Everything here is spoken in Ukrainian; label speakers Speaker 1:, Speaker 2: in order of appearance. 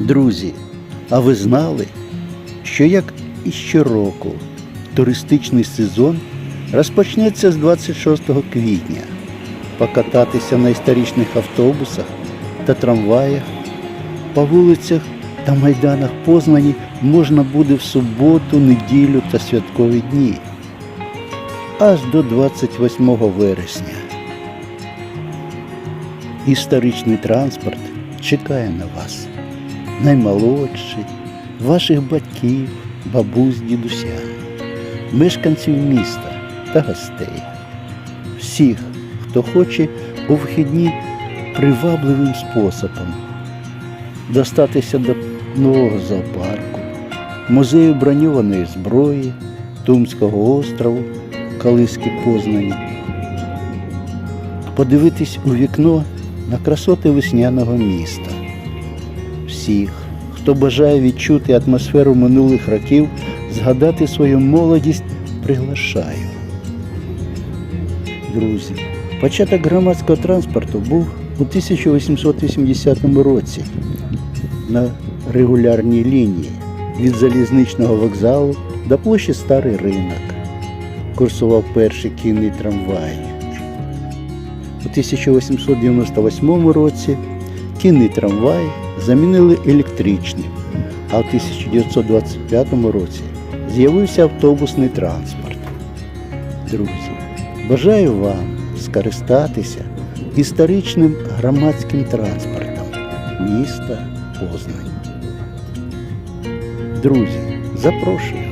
Speaker 1: Друзі, а ви знали, що як і щороку туристичний сезон розпочнеться з 26 квітня. Покататися на історичних автобусах та трамваях по вулицях та майданах Познані можна буде в суботу, неділю та святкові дні аж до 28 вересня. Історичний транспорт чекає на вас. Наймолодший, ваших батьків, бабусь, дідуся, мешканців міста та гостей. Всіх, хто хоче у вихідні привабливим способом достатися до нового зоопарку, музею броньованої зброї, Тумського острову, Калиськи Познані, подивитись у вікно на красоти весняного міста. Всіх, хто бажає відчути атмосферу минулих років, згадати свою молодість, приглашаю. Друзі, початок громадського транспорту був у 1880 році на регулярній лінії від залізничного вокзалу до площі Старий ринок. Курсував перший кінний трамвай. У 1898 році кінний трамвай замінили електричним, а в 1925 році з'явився автобусний транспорт. Друзі, бажаю вам скористатися історичним громадським транспортом міста Познань. Друзі, запрошую.